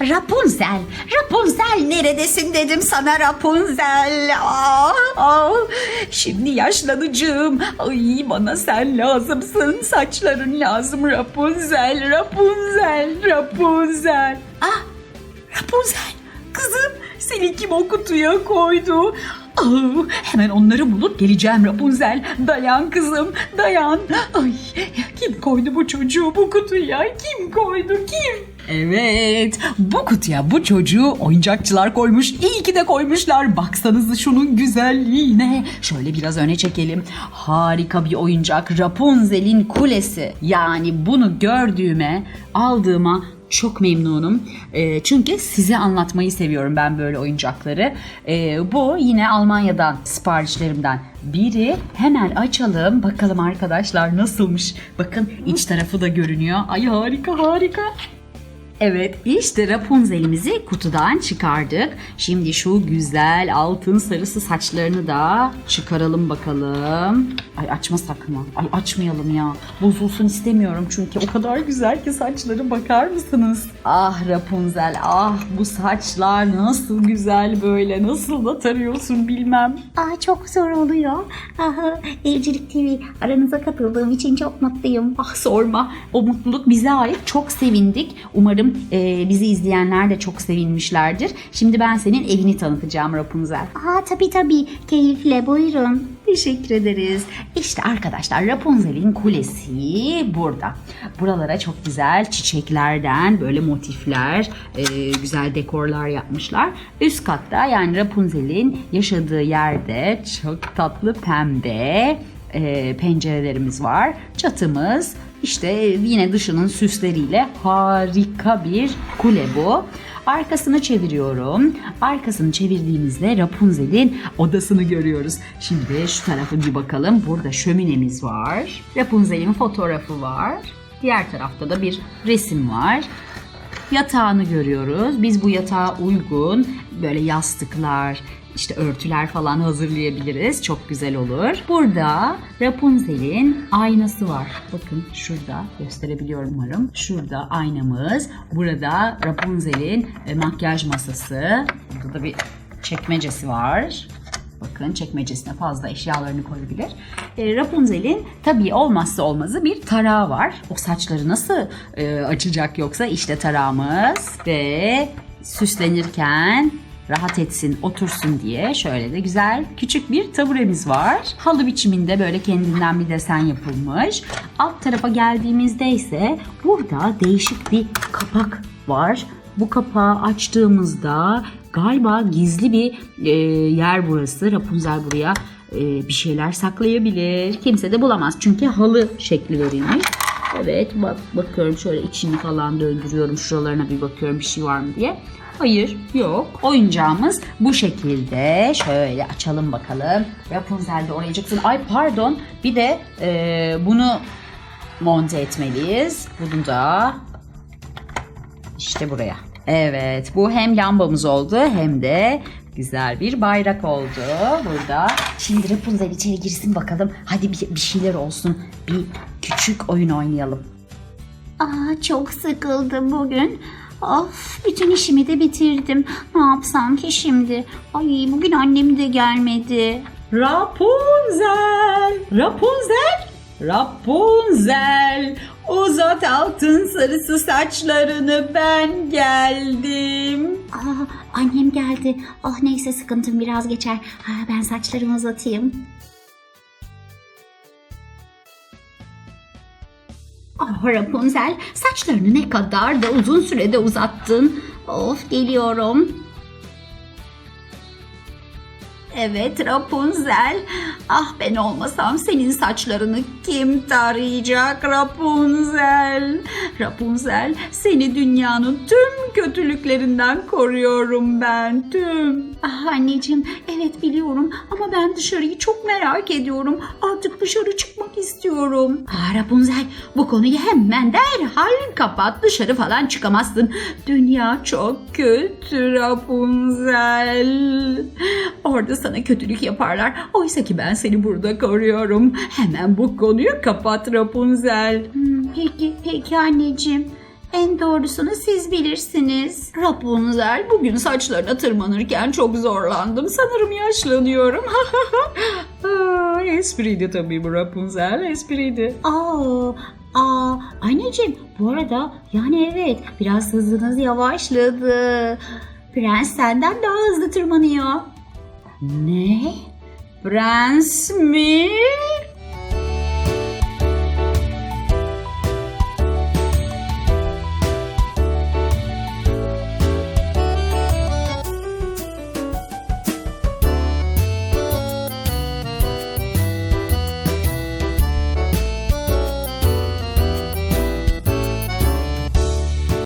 Rapunzel, Rapunzel neredesin dedim sana Rapunzel. Aa, aa, şimdi yaşlanacağım. Ay bana sen lazımsın. Saçların lazım Rapunzel, Rapunzel, Rapunzel. Ah, Rapunzel, kızım seni kim o kutuya koydu? Aa, hemen onları bulup geleceğim Rapunzel. Dayan kızım, dayan. Ay, kim koydu bu çocuğu bu kutuya? Kim koydu, kim? Evet, bu kutuya bu çocuğu oyuncakçılar koymuş. İyi ki de koymuşlar. Baksanıza şunun güzelliğine. Şöyle biraz öne çekelim. Harika bir oyuncak. Rapunzel'in kulesi. Yani bunu gördüğüme, aldığıma çok memnunum. Ee, çünkü size anlatmayı seviyorum ben böyle oyuncakları. Ee, bu yine Almanya'dan siparişlerimden biri. Hemen açalım. Bakalım arkadaşlar nasılmış. Bakın iç tarafı da görünüyor. Ay harika harika. Evet işte Rapunzel'imizi kutudan çıkardık. Şimdi şu güzel altın sarısı saçlarını da çıkaralım bakalım. Ay açmasak mı? Ay açmayalım ya. Bozulsun istemiyorum çünkü o kadar güzel ki saçları bakar mısınız? Ah Rapunzel ah bu saçlar nasıl güzel böyle nasıl da tarıyorsun bilmem. Aa, çok zor oluyor. Aha, Evcilik TV aranıza katıldığım için çok mutluyum. Ah sorma. O mutluluk bize ait. Çok sevindik. Umarım e, bizi izleyenler de çok sevinmişlerdir. Şimdi ben senin evini tanıtacağım Rapunzel. Aa, tabii tabii keyifle buyurun. Teşekkür ederiz. İşte arkadaşlar Rapunzel'in kulesi burada. Buralara çok güzel çiçeklerden böyle motifler, e, güzel dekorlar yapmışlar. Üst katta yani Rapunzel'in yaşadığı yerde çok tatlı pembe e, pencerelerimiz var. Çatımız işte yine dışının süsleriyle harika bir kule bu. Arkasını çeviriyorum. Arkasını çevirdiğimizde Rapunzel'in odasını görüyoruz. Şimdi şu tarafa bir bakalım. Burada şöminemiz var. Rapunzel'in fotoğrafı var. Diğer tarafta da bir resim var. Yatağını görüyoruz. Biz bu yatağa uygun böyle yastıklar, işte örtüler falan hazırlayabiliriz. Çok güzel olur. Burada Rapunzel'in aynası var. Bakın şurada gösterebiliyorum umarım. Şurada aynamız. Burada Rapunzel'in e, makyaj masası. Burada da bir çekmecesi var. Bakın çekmecesine fazla eşyalarını koyabilir. E, Rapunzel'in tabii olmazsa olmazı bir tarağı var. O saçları nasıl e, açacak yoksa işte tarağımız ve süslenirken rahat etsin, otursun diye şöyle de güzel küçük bir taburemiz var. Halı biçiminde böyle kendinden bir desen yapılmış. Alt tarafa geldiğimizde ise burada değişik bir kapak var. Bu kapağı açtığımızda galiba gizli bir e, yer burası. Rapunzel buraya e, bir şeyler saklayabilir. Kimse de bulamaz çünkü halı şekli verilmiş. Evet bak bakıyorum şöyle içini falan döndürüyorum. Şuralarına bir bakıyorum bir şey var mı diye. Hayır yok. Oyuncağımız bu şekilde. Şöyle açalım bakalım. Rapunzel de oraya çıksın. Ay pardon bir de e, bunu monte etmeliyiz. Bunu da işte buraya. Evet bu hem lambamız oldu hem de güzel bir bayrak oldu burada. Şimdi Rapunzel içeri girsin bakalım. Hadi bir, bir şeyler olsun. Bir küçük oyun oynayalım. Aa, çok sıkıldım bugün. Of bütün işimi de bitirdim. Ne yapsam ki şimdi? Ay bugün annem de gelmedi. Rapunzel, Rapunzel, Rapunzel. Uzat altın sarısı saçlarını ben geldim. Aa, annem geldi. Oh neyse sıkıntım biraz geçer. Ha, ben saçlarımı uzatayım. Ah Rapunzel saçlarını ne kadar da uzun sürede uzattın. Of geliyorum. Evet Rapunzel. Ah ben olmasam senin saçlarını kim tarayacak Rapunzel? Rapunzel seni dünyanın tüm kötülüklerinden koruyorum ben tüm. Ah anneciğim evet biliyorum ama ben dışarıyı çok merak ediyorum. Artık dışarı çıkmak istiyorum. Ah Rapunzel bu konuyu hemen derhal kapat dışarı falan çıkamazsın. Dünya çok kötü Rapunzel. Orada sana kötülük yaparlar. Oysa ki ben seni burada koruyorum. Hemen bu konuyu kapat Rapunzel. Hmm, peki peki anneciğim. En doğrusunu siz bilirsiniz. Rapunzel bugün saçlarına tırmanırken çok zorlandım. Sanırım yaşlanıyorum. Aa, espriydi tabii bu Rapunzel espriydi. Aa, aa, anneciğim bu arada yani evet biraz hızınız yavaşladı. Prens senden daha hızlı tırmanıyor. Ne? Prens mi?